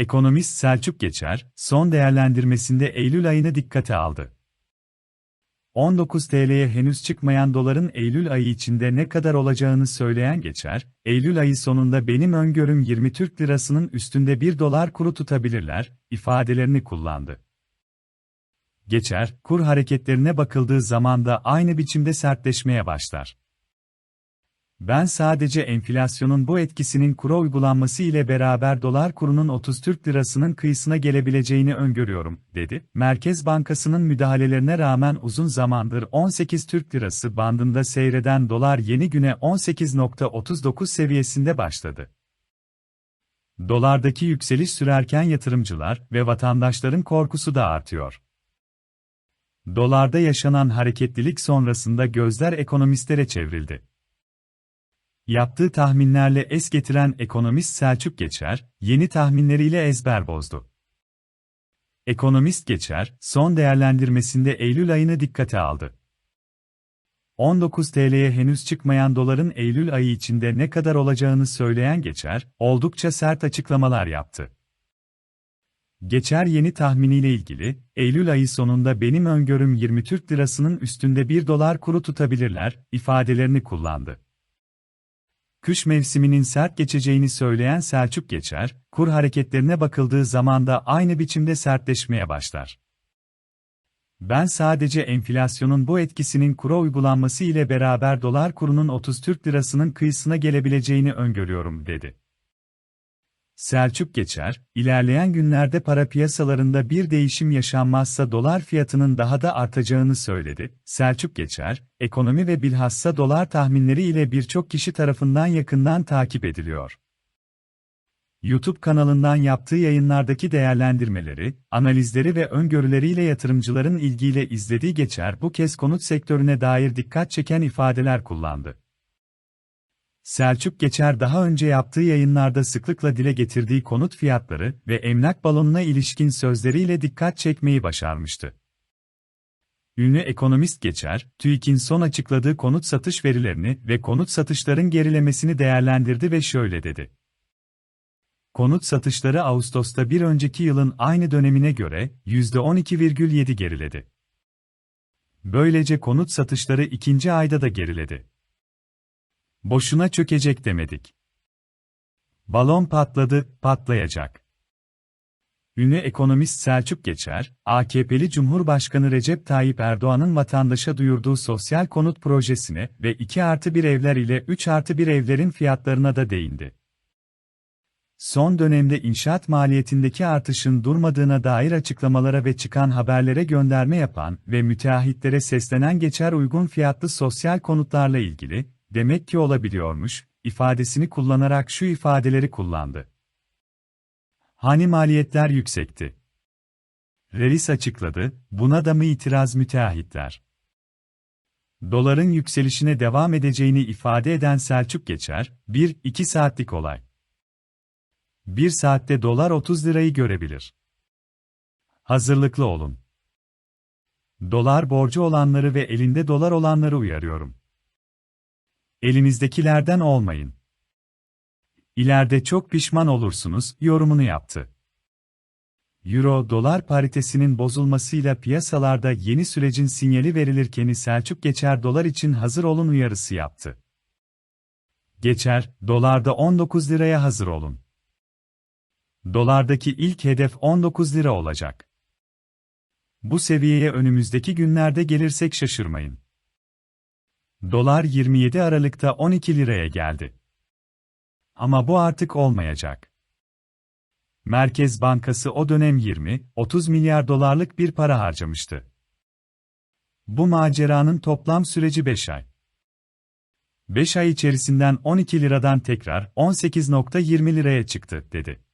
Ekonomist Selçuk Geçer, son değerlendirmesinde Eylül ayını dikkate aldı. 19 TL'ye henüz çıkmayan doların Eylül ayı içinde ne kadar olacağını söyleyen Geçer, Eylül ayı sonunda benim öngörüm 20 Türk lirasının üstünde 1 dolar kuru tutabilirler, ifadelerini kullandı. Geçer, kur hareketlerine bakıldığı zaman da aynı biçimde sertleşmeye başlar. Ben sadece enflasyonun bu etkisinin kura uygulanması ile beraber dolar kurunun 30 Türk lirasının kıyısına gelebileceğini öngörüyorum, dedi. Merkez Bankası'nın müdahalelerine rağmen uzun zamandır 18 Türk lirası bandında seyreden dolar yeni güne 18.39 seviyesinde başladı. Dolardaki yükseliş sürerken yatırımcılar ve vatandaşların korkusu da artıyor. Dolarda yaşanan hareketlilik sonrasında gözler ekonomistlere çevrildi. Yaptığı tahminlerle es getiren ekonomist Selçuk Geçer, yeni tahminleriyle ezber bozdu. Ekonomist Geçer, son değerlendirmesinde Eylül ayını dikkate aldı. 19 TL'ye henüz çıkmayan doların Eylül ayı içinde ne kadar olacağını söyleyen Geçer, oldukça sert açıklamalar yaptı. Geçer yeni tahminiyle ilgili, Eylül ayı sonunda benim öngörüm 20 Türk lirasının üstünde 1 dolar kuru tutabilirler, ifadelerini kullandı. Kış mevsiminin sert geçeceğini söyleyen Selçuk Geçer, kur hareketlerine bakıldığı zaman da aynı biçimde sertleşmeye başlar. Ben sadece enflasyonun bu etkisinin kura uygulanması ile beraber dolar kurunun 30 Türk lirasının kıyısına gelebileceğini öngörüyorum, dedi. Selçuk Geçer, ilerleyen günlerde para piyasalarında bir değişim yaşanmazsa dolar fiyatının daha da artacağını söyledi. Selçuk Geçer, ekonomi ve bilhassa dolar tahminleri ile birçok kişi tarafından yakından takip ediliyor. YouTube kanalından yaptığı yayınlardaki değerlendirmeleri, analizleri ve öngörüleriyle yatırımcıların ilgiyle izlediği Geçer bu kez konut sektörüne dair dikkat çeken ifadeler kullandı. Selçuk Geçer daha önce yaptığı yayınlarda sıklıkla dile getirdiği konut fiyatları ve emlak balonuna ilişkin sözleriyle dikkat çekmeyi başarmıştı. Ünlü ekonomist Geçer, TÜİK'in son açıkladığı konut satış verilerini ve konut satışların gerilemesini değerlendirdi ve şöyle dedi. Konut satışları Ağustos'ta bir önceki yılın aynı dönemine göre %12,7 geriledi. Böylece konut satışları ikinci ayda da geriledi. Boşuna çökecek demedik. Balon patladı, patlayacak. Ünlü ekonomist Selçuk Geçer, AKP'li Cumhurbaşkanı Recep Tayyip Erdoğan'ın vatandaşa duyurduğu sosyal konut projesine ve 2 artı 1 evler ile 3 artı 1 evlerin fiyatlarına da değindi. Son dönemde inşaat maliyetindeki artışın durmadığına dair açıklamalara ve çıkan haberlere gönderme yapan ve müteahhitlere seslenen Geçer uygun fiyatlı sosyal konutlarla ilgili, demek ki olabiliyormuş, ifadesini kullanarak şu ifadeleri kullandı. Hani maliyetler yüksekti. Reis açıkladı, buna da mı itiraz müteahhitler? Doların yükselişine devam edeceğini ifade eden Selçuk Geçer, 1-2 saatlik olay. 1 saatte dolar 30 lirayı görebilir. Hazırlıklı olun. Dolar borcu olanları ve elinde dolar olanları uyarıyorum. Elinizdekilerden olmayın. İleride çok pişman olursunuz, yorumunu yaptı. Euro-dolar paritesinin bozulmasıyla piyasalarda yeni sürecin sinyali verilirken Selçuk Geçer dolar için hazır olun uyarısı yaptı. Geçer, dolarda 19 liraya hazır olun. Dolardaki ilk hedef 19 lira olacak. Bu seviyeye önümüzdeki günlerde gelirsek şaşırmayın. Dolar 27 Aralık'ta 12 liraya geldi. Ama bu artık olmayacak. Merkez Bankası o dönem 20-30 milyar dolarlık bir para harcamıştı. Bu maceranın toplam süreci 5 ay. 5 ay içerisinden 12 liradan tekrar 18.20 liraya çıktı, dedi.